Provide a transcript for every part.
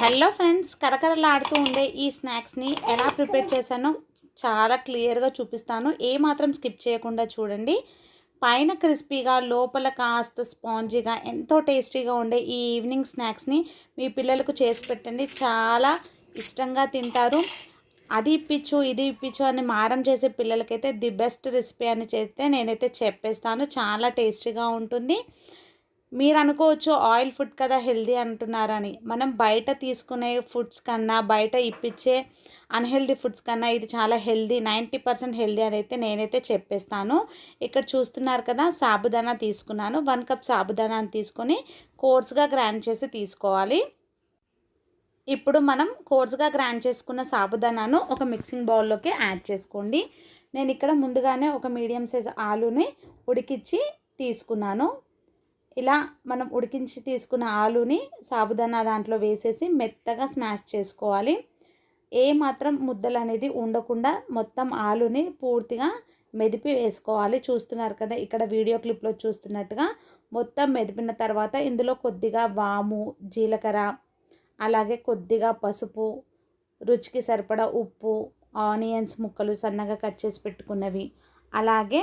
Hello friends కరకరలాడుతూ ఉండే ఈ స్నాక్స్ని ఎలా ప్రిపేర్ చేశానో చాలా క్లియర్గా చూపిస్తాను. ఏ మాత్రం స్కిప్ చేయకుండా చూడండి. పైన క్రిస్పీగా లోపల కాస్త స్పాంజీగా ఎంతో టేస్టీగా ఉండే ఈ ఈవినింగ్ స్నాక్స్ని మీ పిల్లలకు చేసి పెట్టండి. చాలా ఇష్టంగా తింటారు. అది ఇప్పించు ఇది ఇప్పించు అని మారం చేసే పిల్లలకైతే ది బెస్ట్ రెసిపీ అని చేస్తే నేనైతే చెప్పేస్తాను. చాలా టేస్టీగా ఉంటుంది. మీరు అనుకోవచ్చు ఆయిల్ ఫుడ్ కదా హెల్దీ అంటున్నారని. మనం బయట తీసుకునే ఫుడ్స్ కన్నా బయట ఇప్పించే అన్హెల్దీ ఫుడ్స్ కన్నా ఇది చాలా హెల్దీ నైంటీ పర్సెంట్ హెల్దీ అని అయితే నేనైతే చెప్పేస్తాను. ఇక్కడ చూస్తున్నారు కదా సాబుదానా తీసుకున్నాను. వన్ కప్ సాబుదానాన్ని తీసుకొని కోర్స్గా గ్రైండ్ చేసి తీసుకోవాలి. ఇప్పుడు మనం కోర్స్గా గ్రైండ్ చేసుకున్న సాబుదానాను ఒక మిక్సింగ్ బౌల్లోకి యాడ్ చేసుకోండి. నేను ఇక్కడ ముందుగానే ఒక మీడియం సైజ్ ఆలుని ఉడికించి తీసుకున్నాను. ఇలా మనం ఉడికించి తీసుకున్న ఆలుని సాబుదానా దాంట్లో వేసేసి మెత్తగా స్మాష్ చేసుకోవాలి. ఏ మాత్రం ముద్దలు అనేది ఉండకుండా మొత్తం ఆలుని పూర్తిగా మెదిపి వేసుకోవాలి. చూస్తున్నారు కదా ఇక్కడ వీడియో క్లిప్లో చూస్తున్నట్టుగా మొత్తం మెదిపిన తర్వాత ఇందులో కొద్దిగా వాము జీలకర్ర అలాగే కొద్దిగా పసుపు రుచికి సరిపడా ఉప్పు ఆనియన్స్ ముక్కలు సన్నగా కట్ చేసి పెట్టుకున్నవి అలాగే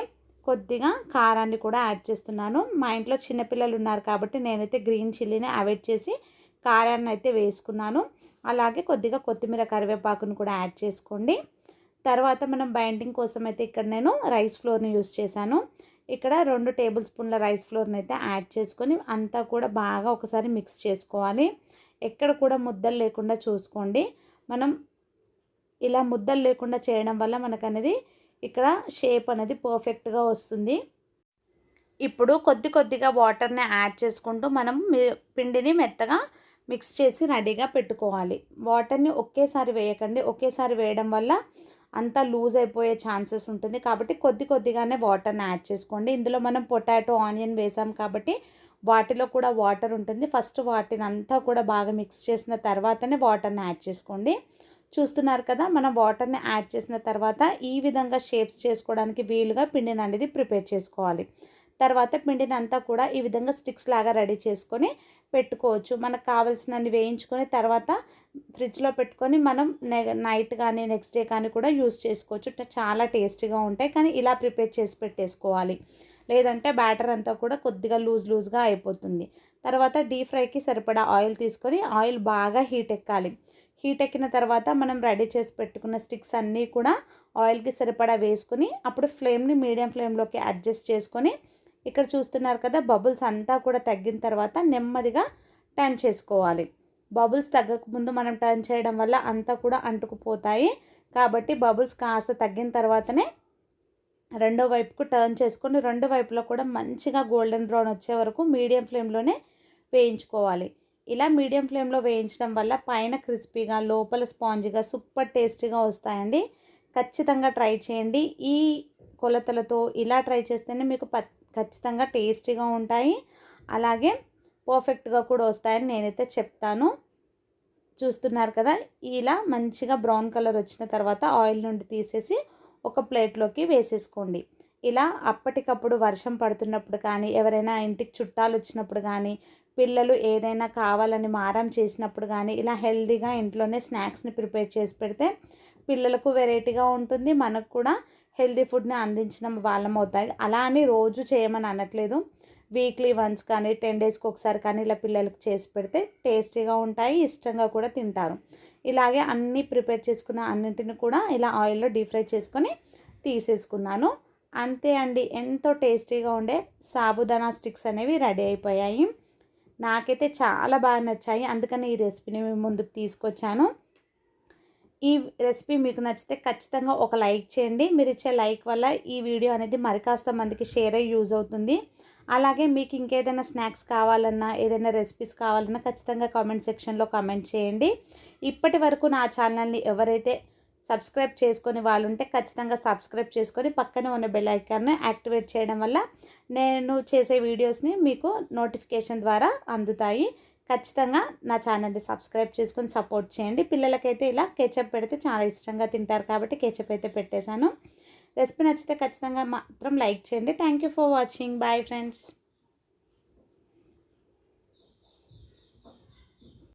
కొద్దిగా కారాన్ని కూడా యాడ్ చేస్తున్నాను. మా ఇంట్లో చిన్నపిల్లలు ఉన్నారు కాబట్టి నేనైతే గ్రీన్ చిల్లీని అవాయిడ్ చేసి కారాన్ని అయితే వేసుకున్నాను. అలాగే కొద్దిగా కొత్తిమీర కరివేపాకును కూడా యాడ్ చేసుకోండి. తర్వాత మనం బైండింగ్ కోసం అయితే ఇక్కడ నేను రైస్ ఫ్లోర్ని యూస్ చేశాను. ఇక్కడ రెండు టేబుల్ స్పూన్ల రైస్ ఫ్లోర్ని అయితే యాడ్ చేసుకొని అంతా కూడా బాగా ఒకసారి మిక్స్ చేసుకోవాలి. ఎక్కడ కూడా ముద్దలు లేకుండా చూసుకోండి. మనం ఇలా ముద్దలు లేకుండా చేయడం వల్ల మనకు అనేది ఇక్కడ షేప్ అనేది పర్ఫెక్ట్గా వస్తుంది. ఇప్పుడు కొద్ది కొద్దిగా వాటర్ని యాడ్ చేసుకుంటూ మనం పిండిని మెత్తగా మిక్స్ చేసి రెడీగా పెట్టుకోవాలి. వాటర్ని ఒకేసారి వేయకండి. ఒకేసారి వేయడం వల్ల అంతా లూజ్ అయిపోయే ఛాన్సెస్ ఉంటుంది. కాబట్టి కొద్ది కొద్దిగానే వాటర్ని యాడ్ చేసుకోండి. ఇందులో మనం పొటాటో ఆనియన్ వేసాం కాబట్టి వాటిలో కూడా వాటర్ ఉంటుంది. ఫస్ట్ వాటిని అంతా కూడా బాగా మిక్స్ చేసిన తర్వాతనే వాటర్ని యాడ్ చేసుకోండి. చూస్తున్నారు కదా మనం వాటర్ని యాడ్ చేసిన తర్వాత ఈ విధంగా షేప్స్ చేసుకోవడానికి వీలుగా పిండిని అనేది ప్రిపేర్ చేసుకోవాలి. తర్వాత పిండిని అంతా కూడా ఈ విధంగా స్టిక్స్ లాగా రెడీ చేసుకొని పెట్టుకోవచ్చు. మనకు కావాల్సినన్ని వేయించుకొని తర్వాత ఫ్రిడ్జ్లో పెట్టుకొని మనం నైట్ కానీ నెక్స్ట్ డే కానీ కూడా యూస్ చేసుకోవచ్చు. చాలా టేస్టీగా ఉంటాయి. కానీ ఇలా ప్రిపేర్ చేసి పెట్టేసుకోవాలి. లేదంటే బ్యాటర్ అంతా కూడా కొద్దిగా లూజ్ లూజ్గా అయిపోతుంది. తర్వాత డీప్ ఫ్రైకి సరిపడా ఆయిల్ తీసుకొని ఆయిల్ బాగా హీట్ ఎక్కాలి. హీట్ ఎక్కిన తర్వాత మనం రెడీ చేసి పెట్టుకున్న స్టిక్స్ అన్నీ కూడా ఆయిల్కి సరిపడా వేసుకొని అప్పుడు ఫ్లేమ్ని మీడియం ఫ్లేమ్లోకి అడ్జస్ట్ చేసుకొని ఇక్కడ చూస్తున్నారు కదా బబుల్స్ అంతా కూడా తగ్గిన తర్వాత నెమ్మదిగా టర్న్ చేసుకోవాలి. బబుల్స్ తగ్గకముందు మనం టర్న్ చేయడం వల్ల అంతా కూడా అంటుకుపోతాయి. కాబట్టి బబుల్స్ కాస్త తగ్గిన తర్వాతనే రెండో వైపుకు టర్న్ చేసుకొని రెండో వైపులో కూడా మంచిగా గోల్డెన్ బ్రౌన్ వచ్చే వరకు మీడియం ఫ్లేమ్లోనే వేయించుకోవాలి. ఇలా మీడియం ఫ్లేమ్లో వేయించడం వల్ల పైన క్రిస్పీగా లోపల స్పాంజిగా సూపర్ టేస్టీగా వస్తాయండి. ఖచ్చితంగా ట్రై చేయండి. ఈ కొలతలతో ఇలా ట్రై చేస్తేనే మీకు ప ఖచ్చితంగా టేస్టీగా ఉంటాయి. అలాగే పర్ఫెక్ట్గా కూడా వస్తాయని నేనైతే చెప్తాను. చూస్తున్నారు కదా ఇలా మంచిగా బ్రౌన్ కలర్ వచ్చిన తర్వాత ఆయిల్ నుండి తీసేసి ఒక ప్లేట్లోకి వేసేసుకోండి. ఇలా అప్పటికప్పుడు వర్షం పడుతున్నప్పుడు కానీ ఎవరైనా ఇంటికి చుట్టాలు వచ్చినప్పుడు కానీ పిల్లలు ఏదైనా కావాలని మారం చేసినప్పుడు కానీ ఇలా హెల్తీగా ఇంట్లోనే స్నాక్స్ని ప్రిపేర్ చేసి పెడితే పిల్లలకు వెరైటీగా ఉంటుంది. మనకు కూడా హెల్తీ ఫుడ్ని అందించిన వాళ్ళం అవుతాయి. అలా అని రోజు చేయమని అనట్లేదు. వీక్లీ వన్స్ కానీ టెన్ డేస్కి ఒకసారి కానీ ఇలా పిల్లలకు చేసి పెడితే టేస్టీగా ఉంటాయి ఇష్టంగా కూడా తింటారు. ఇలాగే అన్నీ ప్రిపేర్ చేసుకున్న అన్నింటిని కూడా ఇలా ఆయిల్లో డీప్ ఫ్రై చేసుకొని తీసేసుకున్నాను. అంతే అండి. ఎంతో టేస్టీగా ఉండే సాబుదానా స్టిక్స్ అనేవి రెడీ అయిపోయాయి. నాకైతే చాలా బాగా నచ్చాయి. అందుకని ఈ రెసిపీని ముందుకు తీసుకొచ్చాను. ఈ రెసిపీ మీకు నచ్చితే ఖచ్చితంగా ఒక లైక్ చేయండి. మీరు ఇచ్చే లైక్ వల్ల ఈ వీడియో అనేది మరి కాస్త మందికి షేర్ అయ్యి యూజ్ అవుతుంది. అలాగే మీకు ఇంకేదైనా స్నాక్స్ కావాలన్నా ఏదైనా రెసిపీస్ కావాలన్నా ఖచ్చితంగా కామెంట్ సెక్షన్లో కామెంట్ చేయండి. ఇప్పటి వరకు నా ఛానల్ని ఎవరైతే సబ్స్క్రైబ్ చేసుకుని వాళ్ళు ఉంటే ఖచ్చితంగా సబ్స్క్రైబ్ చేసుకొని పక్కనే ఉన్న బెల్ ఐకాన్ను యాక్టివేట్ చేయడం వల్ల నేను చేసే వీడియోస్ని మీకు నోటిఫికేషన్ ద్వారా అందుతాయి. ఖచ్చితంగా నా ఛానల్ని సబ్స్క్రైబ్ చేసుకొని సపోర్ట్ చేయండి. పిల్లలకైతే ఇలా కేచప్ పెడితే చాలా ఇష్టంగా తింటారు కాబట్టి కేచప్ అయితే పెట్టేశాను. రెసిపీ నచ్చితే ఖచ్చితంగా మాత్రం లైక్ చేయండి. Thank you for watching bye friends